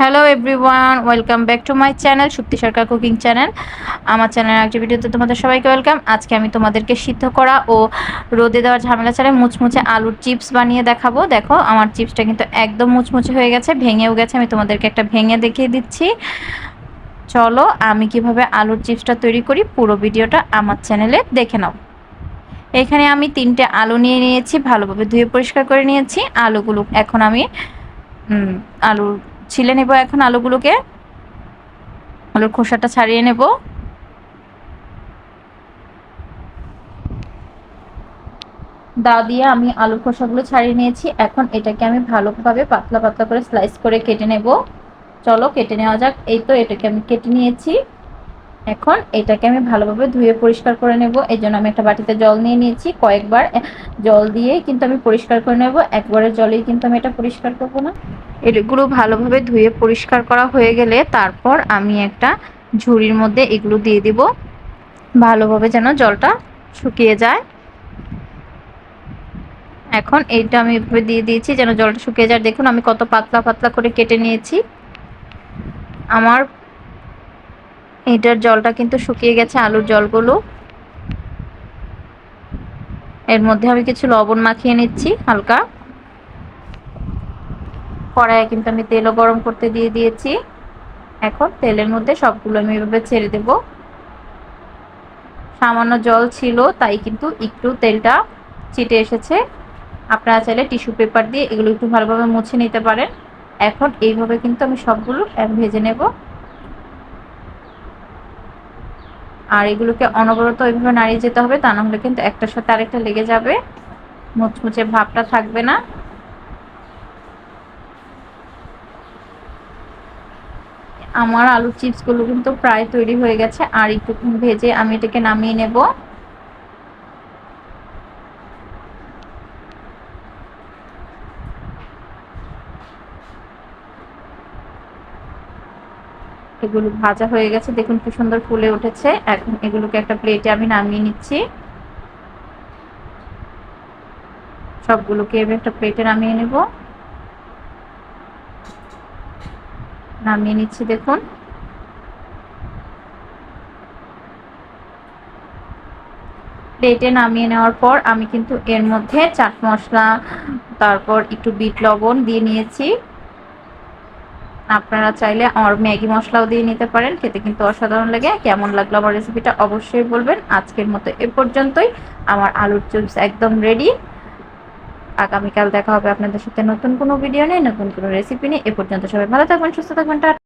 Hello everyone welcome back to my channel Shakti Sarkar cooking channel আমার চ্যানেলের একটি ভিডিওতে তোমাদের সবাইকে ওয়েলকাম আজকে আমি তোমাদেরকে সিদ্ধ করা ও রোদে দেওয়ার ঝামেলা ছাড়া মুচমুচে আলুর চিপস বানিয়ে দেখাবো। দেখো, আমার চিপসটা কিন্তু একদম মুচমুচে হয়ে গেছে, ভেঙেও গেছে। আমি তোমাদেরকে একটা ভেঙে দেখিয়ে দিচ্ছি। চলো, আমি কীভাবে আলুর চিপসটা তৈরি করি পুরো ভিডিওটা আমার চ্যানেলে দেখে নাও। এখানে আমি তিনটে আলু নিয়ে নিয়েছি, ভালোভাবে ধুয়ে পরিষ্কার করে নিয়েছি। আলুগুলো এখন আমি আলুর ছিলে নেব এখন আলুগুলোকে। আলুর খোসাটা ছাড়িয়ে নেব। দা দিয়ে আমি আলুর খোসাগুলো ছাড়িয়ে নিয়েছি। এখন এটাকে আমি ভালোভাবে পাতলা পাতলা করে স্লাইস করে কেটে নেব। চলো কেটে নেওয়া যাক। এই তো এটাকে আমি কেটে নিয়েছি। এখন এটাকে আমি ভালোভাবে ধুয়ে পরিষ্কার করে নেব। এই জন্য আমি একটা বাটিতে জল নিয়ে নিয়েছি। কয়েকবার জল দিয়ে কিন্তু আমি পরিষ্কার করে নেব। একবারের জলেই কিন্তু আমি এটা পরিষ্কার করব না। এগুলো ভালোভাবে ধুয়ে পরিষ্কার করা হয়ে গেলে তারপর আমি একটা ঝুড়ির মধ্যে এগুলো দিয়ে দিব। ভালোভাবে যেন জলটা শুকিয়ে যায়। এখন এইটা আমি এভাবে দিয়ে দিয়েছি যেন জলটা শুকিয়ে যায়। দেখুন আমি কত পাতলা পাতলা করে কেটে নিয়েছি। আমার এটার জলটা কিন্তু শুকিয়ে গেছে আলুর জলগুলো। এর মধ্যে আমি কিছু লবণ মাখিয়ে নিচ্ছি হালকা। কড়াইয়ে কিন্তু আমি তেলও গরম করতে দিয়ে দিয়েছি। এখন তেলের মধ্যে সবগুলো আমি এভাবে ছেড়ে দেব। সামান্য জল ছিল, তাই কিন্তু একটু তেলটা চিটে এসেছে। আপনারা চাইলে টিস্যু পেপার দিয়ে এগুলো একটু ভালোভাবে মুছে নিতে পারেন। এখন এইভাবে কিন্তু আমি সবগুলো ভেজে নেব। আর এগুলোকে অনবরত ওইভাবে নাড়িয়ে যেতে হবে, তা নাহলে কিন্তু একটার সাথে আরেকটা লেগে যাবে। মুচমুচে ভাবটা থাকবে না। আমার আলু চিপসগুলো কিন্তু প্রায় তৈরি হয়ে গেছে, আর একটু ভেজে আমি এটাকে নামিয়ে নেব। এগুলো ভাজা হয়ে গেছে। দেখুন কি সুন্দর ফুলে উঠেছে। এখন এগুলোকে একটা প্লেটে আমি নামিয়ে নিচ্ছি। সবগুলোকে আমি একটা প্লেটে নামিয়ে নেব। নামিয়ে নিচ্ছি, দেখুন। প্লেটে নামিয়ে নেওয়ার পর আমি কিন্তু এর মধ্যে চাট মশলা, তারপর একটু বিট লবণ দিয়ে নিয়েছি। আপনারা চাইলে আমার ম্যাগি মশলাও দিয়ে নিতে পারেন। খেতে কিন্তু অসাধারণ লাগে। কেমন লাগল আমার রেসিপিটা অবশ্যই বলবেন। আজকের মতো এ পর্যন্তই। আমার আলুর চিপস একদম রেডি আগামীকাল দেখা হবে আপনাদের সাথে নতুন কোনো ভিডিও নেই নতুন কোনো রেসিপি নেই এ পর্যন্ত সবাই ভালো থাকবেন, সুস্থ থাকবেন